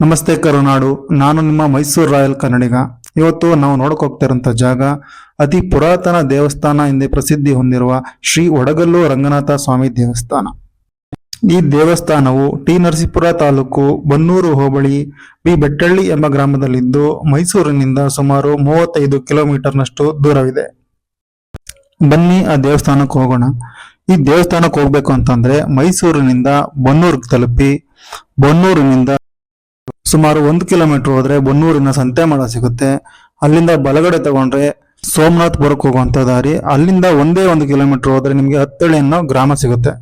ನಮಸ್ತೆ ಕರುನಾಡು, ನಾನು ನಿಮ್ಮ ಮೈಸೂರು ರಾಯಲ್ ಕನ್ನಡಿಗ. ಇವತ್ತು ನಾವು ನೋಡಕ್ ಹೋಗ್ತಿರೋಂಥ ಜಾಗ ಅತಿ ಪುರಾತನ ದೇವಸ್ಥಾನ ಎಂದೇ ಪ್ರಸಿದ್ಧಿ ಹೊಂದಿರುವ ಶ್ರೀ ಒಡಗಲ್ಲು ರಂಗನಾಥ ಸ್ವಾಮಿ ದೇವಸ್ಥಾನ. ಈ ದೇವಸ್ಥಾನವು ಟಿ ನರಸೀಪುರ ತಾಲೂಕು ಬನ್ನೂರು ಹೋಬಳಿ ಬಿ ಬೆಟ್ಟಳ್ಳಿ ಎಂಬ ಗ್ರಾಮದಲ್ಲಿದ್ದು ಮೈಸೂರಿನಿಂದ ಸುಮಾರು ಮೂವತ್ತೈದು ಕಿಲೋಮೀಟರ್ನಷ್ಟು ದೂರವಿದೆ. ಬನ್ನಿ ಆ ದೇವಸ್ಥಾನಕ್ಕೆ ಹೋಗೋಣ. ಈ ದೇವಸ್ಥಾನಕ್ಕೆ ಹೋಗ್ಬೇಕು ಅಂತಂದ್ರೆ ಮೈಸೂರಿನಿಂದ ಬನ್ನೂರಿಗೆ ತಲುಪಿ ಬನ್ನೂರಿನಿಂದ ಸುಮಾರು ಒಂದು ಕಿಲೋಮೀಟರ್ ಹೋದ್ರೆ ಬನ್ನೂರಿನ ಸಂತೆಮಳ ಸಿಗುತ್ತೆ. ಅಲ್ಲಿಂದ ಬಲಗಡೆ ತಗೊಂಡ್ರೆ ಸೋಮನಾಥ್ ಬರಕ್ ಹೋಗುವಂತ ದಾರಿ. ಅಲ್ಲಿಂದ ಒಂದೇ ಒಂದು ಕಿಲೋಮೀಟರ್ ಹೋದ್ರೆ ನಿಮಗೆ ಹತ್ತಳಿ ಅನ್ನೋ ಗ್ರಾಮ ಸಿಗುತ್ತೆ.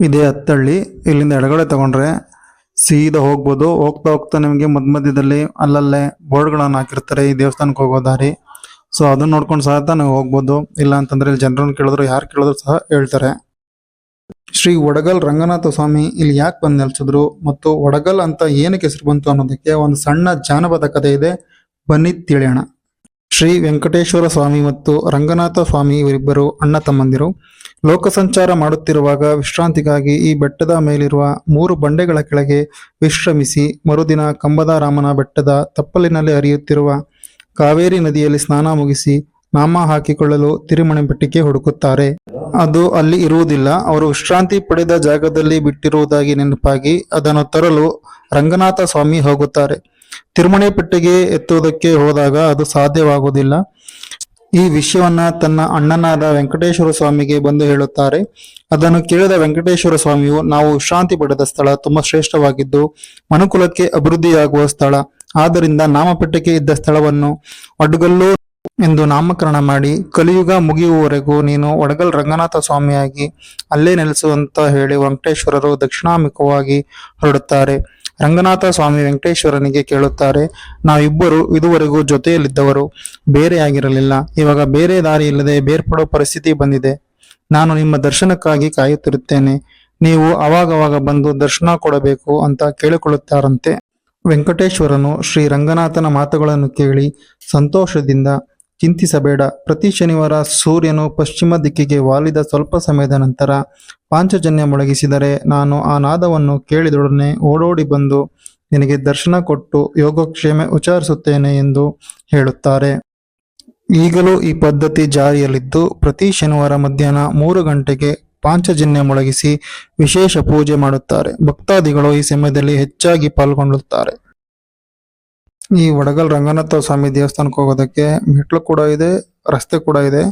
ಇದೇ ಹತ್ತಳ್ಳಿ, ಇಲ್ಲಿಂದ ಎಡಗಡೆ ತಗೊಂಡ್ರೆ ಸೀದಾ ಹೋಗ್ಬೋದು. ಹೋಗ್ತಾ ಹೋಗ್ತಾ ನಿಮಗೆ ಮಧ್ಯ ಮಧ್ಯದಲ್ಲಿ ಅಲ್ಲಲ್ಲೇ ಬೋರ್ಡ್ಗಳನ್ನು ಹಾಕಿರ್ತಾರೆ, ಈ ದೇವಸ್ಥಾನಕ್ಕೆ ಹೋಗೋ ದಾರಿ. ಸೊ ಅದನ್ನ ನೋಡ್ಕೊಂಡು ಸಹ ನೀವು ಹೋಗ್ಬೋದು. ಇಲ್ಲ ಅಂತಂದ್ರೆ ಇಲ್ಲಿ ಜನರನ್ನು ಕೇಳಿದ್ರು, ಯಾರು ಕೇಳಿದ್ರು ಸಹ ಹೇಳ್ತಾರೆ. ಶ್ರೀ ಒಡಗಲ್ ರಂಗನಾಥ ಸ್ವಾಮಿ ಇಲ್ಲಿ ಯಾಕೆ ಬಂದು ನೆಲೆಸಿದ್ರು ಮತ್ತು ಒಡಗಲ್ ಅಂತ ಏನಕ್ಕೆ ಹೆಸರು ಬಂತು ಅನ್ನೋದಕ್ಕೆ ಒಂದು ಸಣ್ಣ ಜಾನಪದ ಕಥೆ ಇದೆ. ಬನ್ನಿ ತಿಳಿಯೋಣ. ಶ್ರೀ ವೆಂಕಟೇಶ್ವರ ಸ್ವಾಮಿ ಮತ್ತು ರಂಗನಾಥ ಸ್ವಾಮಿ ಇವರಿಬ್ಬರು ಅಣ್ಣ ತಮ್ಮಂದಿರು. ಲೋಕ ಸಂಚಾರ ಮಾಡುತ್ತಿರುವಾಗ ವಿಶ್ರಾಂತಿಗಾಗಿ ಈ ಬೆಟ್ಟದ ಮೇಲಿರುವ ಮೂರು ಬಂಡೆಗಳ ಕೆಳಗೆ ವಿಶ್ರಮಿಸಿ ಮರುದಿನ ಕಂಬದ ರಾಮನ ಬೆಟ್ಟದ ತಪ್ಪಲಿನಲ್ಲಿ ಹರಿಯುತ್ತಿರುವ ಕಾವೇರಿ ನದಿಯಲ್ಲಿ ಸ್ನಾನ ಮುಗಿಸಿ ನಾಮ ಹಾಕಿಕೊಳ್ಳಲು ತಿರುಮಣೆ ಬೆಟ್ಟಕ್ಕೆ ಹುಡುಕುತ್ತಾರೆ. ಅದು ಅಲ್ಲಿ ಇರುವುದಿಲ್ಲ. ಅವರು ವಿಶ್ರಾಂತಿ ಪಡೆದ ಜಾಗದಲ್ಲಿ ಬಿಟ್ಟಿರುವುದಾಗಿ ನೆನಪಾಗಿ ಅದನ್ನು ತರಲು ರಂಗನಾಥ ಸ್ವಾಮಿ ಹೋಗುತ್ತಾರೆ. ತಿರುಮಣೆ ಪೆಟ್ಟಿಗೆ ಎತ್ತುವುದಕ್ಕೆ ಹೋದಾಗ ಅದು ಸಾಧ್ಯವಾಗುವುದಿಲ್ಲ. ಈ ವಿಷಯವನ್ನ ತನ್ನ ಅಣ್ಣನಾದ ವೆಂಕಟೇಶ್ವರ ಸ್ವಾಮಿಗೆ ಬಂದು ಹೇಳುತ್ತಾರೆ. ಅದನ್ನು ಕೇಳಿದ ವೆಂಕಟೇಶ್ವರ ಸ್ವಾಮಿಯು, ನಾವು ವಿಶ್ರಾಂತಿ ಪಡೆದ ಸ್ಥಳ ತುಂಬಾ ಶ್ರೇಷ್ಠವಾಗಿದ್ದು, ಮನುಕುಲಕ್ಕೆ ಅಭಿವೃದ್ಧಿಯಾಗುವ ಸ್ಥಳ. ಆದ್ದರಿಂದ ನಾಮಪೆಟ್ಟಿಗೆ ಇದ್ದ ಸ್ಥಳವನ್ನು ಒಡ್ಗಲ್ಲು ಎಂದು ನಾಮಕರಣ ಮಾಡಿ, ಕಲಿಯುಗ ಮುಗಿಯುವವರೆಗೂ ನೀನು ಒಡಗಲ್ ರಂಗನಾಥ ಸ್ವಾಮಿಯಾಗಿ ಅಲ್ಲೇ ನೆಲೆಸುವಂತ ಹೇಳಿ ವೆಂಕಟೇಶ್ವರರು ದಕ್ಷಿಣಾಮುಖವಾಗಿ ಹೊರಡುತ್ತಾರೆ. ರಂಗನಾಥ ಸ್ವಾಮಿ ವೆಂಕಟೇಶ್ವರನಿಗೆ ಕೇಳುತ್ತಾರೆ, ನಾವಿಬ್ಬರು ಇದುವರೆಗೂ ಜೊತೆಯಲ್ಲಿದ್ದವರು. ಬೇರೆಯಾಗಿರಲಿಲ್ಲ ಇವಾಗ ಬೇರೆ ದಾರಿ ಇಲ್ಲದೆ ಬೇರ್ಪಡೋ ಪರಿಸ್ಥಿತಿ ಬಂದಿದೆ. ನಾನು ನಿಮ್ಮ ದರ್ಶನಕ್ಕಾಗಿ ಕಾಯುತ್ತಿರುತ್ತೇನೆ. ನೀವು ಅವಾಗವಾಗ ಬಂದು ದರ್ಶನ ಕೊಡಬೇಕು ಅಂತ ಕೇಳಿಕೊಳ್ಳುತ್ತಾರಂತೆ. ವೆಂಕಟೇಶ್ವರನು ಶ್ರೀ ರಂಗನಾಥನ ಮಾತುಗಳನ್ನು ಕೇಳಿ ಸಂತೋಷದಿಂದ ಚಿಂತಿಸಬೇಡ. ಪ್ರತಿ ಶನಿವಾರ ಸೂರ್ಯನು ಪಶ್ಚಿಮ ದಿಕ್ಕಿಗೆ ವಾಲಿದ ಸ್ವಲ್ಪ ಸಮಯದ ನಂತರ ಪಾಂಚಜನ್ಯ ಮೊಳಗಿಸಿದರೆ ನಾನು ಆ ನಾದವನ್ನು ಕೇಳಿದೊಡನೆ ಓಡೋಡಿ ಬಂದು ನಿನಗೆ ದರ್ಶನ ಕೊಟ್ಟು ಯೋಗಕ್ಷೇಮ ವಿಚಾರಿಸುತ್ತೇನೆ ಎಂದು ಹೇಳುತ್ತಾರೆ. ಈಗಲೂ ಈ ಪದ್ಧತಿ ಜಾರಿಯಲ್ಲಿದ್ದು ಪ್ರತಿ ಶನಿವಾರ ಮಧ್ಯಾಹ್ನ ಮೂರು ಗಂಟೆಗೆ ಪಾಂಚಜನ್ಯ ಮೊಳಗಿಸಿ ವಿಶೇಷ ಪೂಜೆ ಮಾಡುತ್ತಾರೆ. ಭಕ್ತಾದಿಗಳು ಈ ಸಮಯದಲ್ಲಿ ಹೆಚ್ಚಾಗಿ ಪಾಲ್ಗೊಳ್ಳುತ್ತಾರೆ. ಈ ವಡಗಲ್ ರಂಗನಾಥ ಸ್ವಾಮಿ ದೇವಸ್ಥಾನಕ್ಕೆ ಹೋಗೋದಕ್ಕೆ ಮೆಟ್ಲು ಕೂಡ ಇದೆ, ರಸ್ತೆ ಕೂಡ ಇದೆ.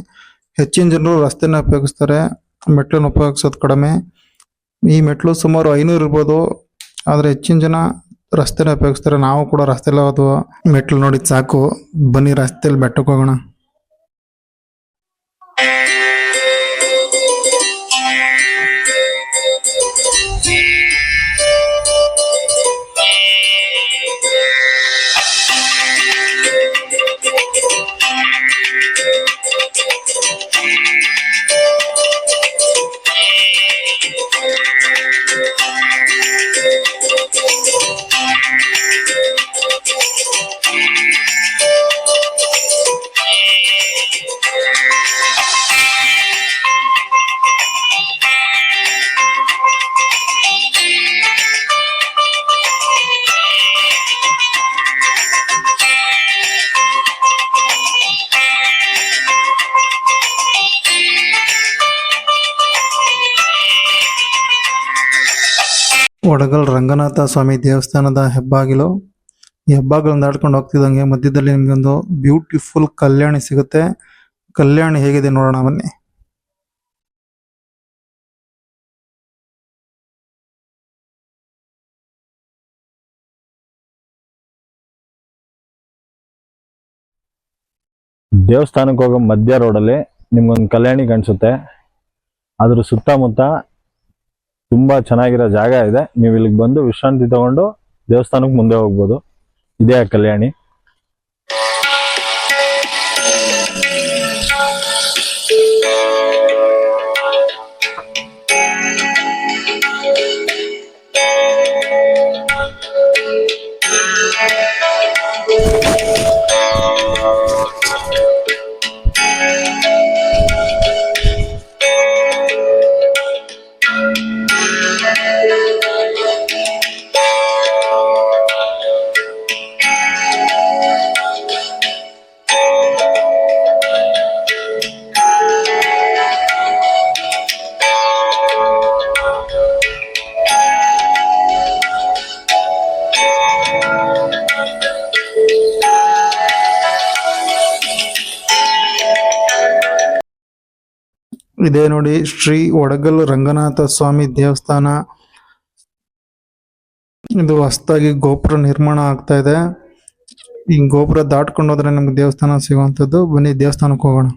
ಹೆಚ್ಚಿನ ಜನರು ರಸ್ತೆನ ಉಪಯೋಗಿಸ್ತಾರೆ, ಮೆಟ್ಲನ್ನು ಉಪಯೋಗಿಸೋದು ಕಡಿಮೆ. ಈ ಮೆಟ್ಲು ಸುಮಾರು ಐನೂರು ಇರ್ಬೋದು, ಆದರೆ ಹೆಚ್ಚಿನ ಜನ ರಸ್ತೆನ ಉಪಯೋಗಿಸ್ತಾರೆ. ನಾವು ಕೂಡ ರಸ್ತೆಲ್ಲ ಅದು ಮೆಟ್ಲು ನೋಡಿದ್ ಸಾಕು. ಬನ್ನಿ ರಸ್ತೆಯಲ್ಲಿ ಬೆಟ್ಟಕ್ಕೆ ಹೋಗೋಣ. ಒಡಗಲ್ ರಂಗನಾಥ ಸ್ವಾಮಿ ದೇವಸ್ಥಾನದ ಹೆಬ್ಬಾಗಿಲು. ಈ ಹೆಬ್ಬಾಗಿಲನ್ನು ದಾಟ್ಕೊಂಡು ಹೋಗ್ತಿದ್ದಂಗೆ ಮಧ್ಯದಲ್ಲಿ ನಿಮ್ಗೊಂದು ಬ್ಯೂಟಿಫುಲ್ ಕಲ್ಯಾಣಿ ಸಿಗುತ್ತೆ. ಕಲ್ಯಾಣಿ ಹೇಗಿದೆ ನೋಡೋಣ ಬನ್ನಿ. ದೇವಸ್ಥಾನಕ್ಕೆ ಹೋಗೋ ಮಧ್ಯ ರೋಡಲ್ಲಿ ನಿಮ್ಗೊಂದು ಕಲ್ಯಾಣಿ ಕಾಣಿಸುತ್ತೆ. ಅದ್ರ ಸುತ್ತಮುತ್ತ ತುಂಬಾ ಚೆನ್ನಾಗಿರೋ ಜಾಗ ಇದೆ. ನೀವು ಇಲ್ಲಿಗೆ ಬಂದು ವಿಶ್ರಾಂತಿ ತಗೊಂಡು ದೇವಸ್ಥಾನಕ್ಕೆ ಮುಂದೆ ಹೋಗ್ಬೋದು. ಇದೇ ಕಲ್ಯಾಣಿ. ಇದೇ ನೋಡಿ. ಶ್ರೀ ಒಡಗಲ್ ರಂಗನಾಥ ಸ್ವಾಮಿ ದೇವಸ್ಥಾನ. ಇದು ಹೊಸದಾಗಿ ಗೋಪುರ ನಿರ್ಮಾಣ ಆಗ್ತಾ ಇದೆ. ಈ ಗೋಪುರ ದಾಟ್ಕೊಂಡು ಹೋದ್ರೆ ನಮ್ಗೆ ದೇವಸ್ಥಾನ ಸಿಗುವಂಥದ್ದು. ಬನ್ನಿ ದೇವಸ್ಥಾನಕ್ಕೆ ಹೋಗೋಣ.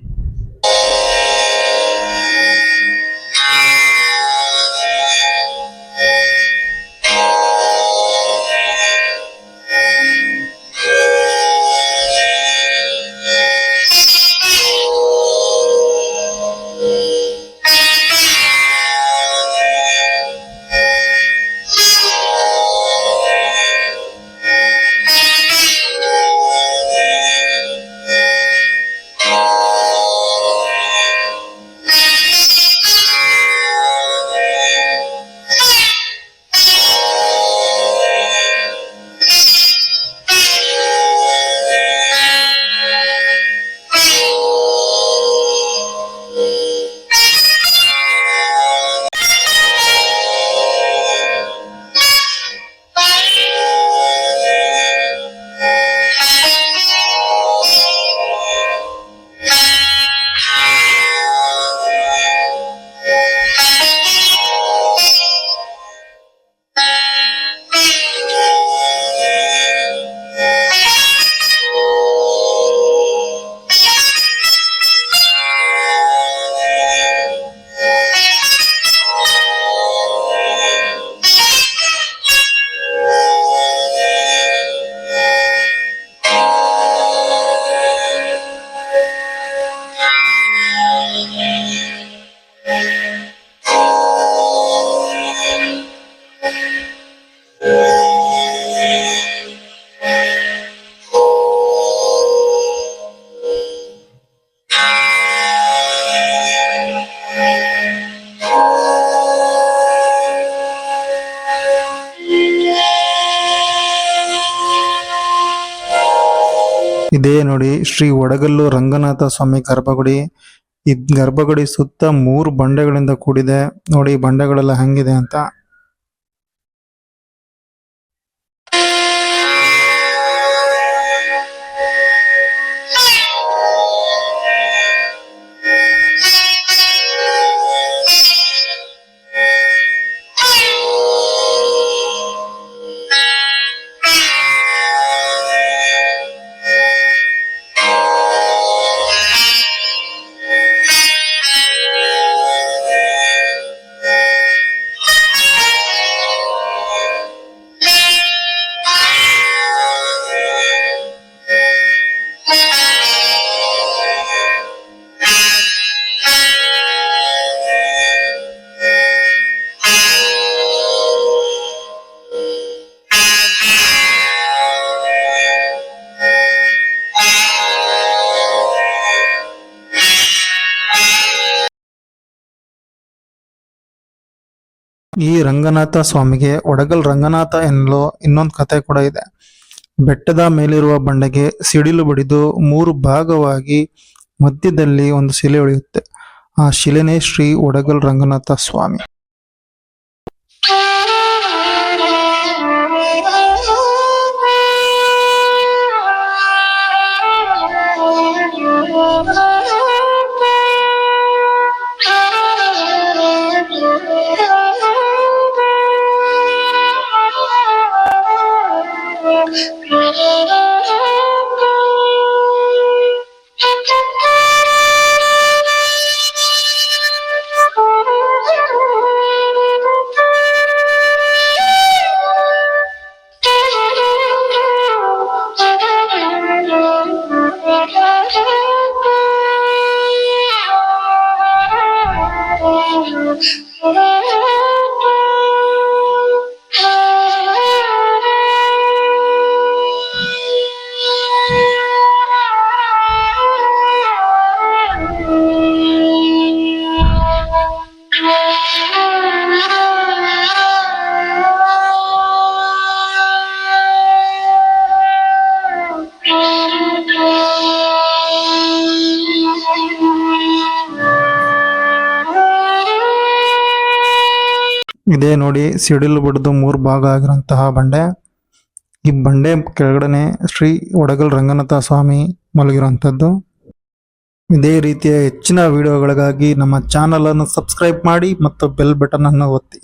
ಇದೇ ನೋಡಿ ಶ್ರೀ ಒಡಗಲ್ಲು ರಂಗನಾಥ ಸ್ವಾಮಿ ಗರ್ಭಗುಡಿ. ಈ ಗರ್ಭಗುಡಿ ಸುತ್ತ ಮೂರು ಬಂಡೆಗಳಿಂದ ಕೂಡಿದೆ. ನೋಡಿ ಬಂಡೆಗಳೆಲ್ಲ ಹೆಂಗಿದೆ ಅಂತ. ಈ ರಂಗನಾಥ ಸ್ವಾಮಿಗೆ ಒಡಗಲ್ ರಂಗನಾಥ ಎನ್ನಲು ಇನ್ನೊಂದು ಕತೆ ಕೂಡ ಇದೆ. ಬೆಟ್ಟದ ಮೇಲಿರುವ ಬಂಡೆಗೆ ಸಿಡಿಲು ಬಡಿದು ಮೂರು ಭಾಗವಾಗಿ ಮಧ್ಯದಲ್ಲಿ ಒಂದು ಶಿಲೆ ಉಳಿಯುತ್ತೆ. ಆ ಶಿಲೆನೇ ಶ್ರೀ ಒಡಗಲ್ ರಂಗನಾಥ ಸ್ವಾಮಿ. ಇದೇ ನೋಡಿ ಸಿಡಿಲು ಬಡಿದು ಮೂರು ಭಾಗ ಆಗಿರುವಂತಹ ಬಂಡೆ. ಈ ಬಂಡೆ ಕೆಳಗಡೆ ಶ್ರೀ ಒಡಗಲ್ ರಂಗನಾಥ ಸ್ವಾಮಿ ಮಲಗಿರುವಂಥದ್ದು. ಇದೇ ರೀತಿಯ ಹೆಚ್ಚಿನ ವಿಡಿಯೋಗಳಿಗಾಗಿ ನಮ್ಮ ಚಾನಲ್ ಅನ್ನು ಸಬ್ಸ್ಕ್ರೈಬ್ ಮಾಡಿ ಮತ್ತು ಬೆಲ್ ಬಟನ್ ಅನ್ನು ಒತ್ತಿ.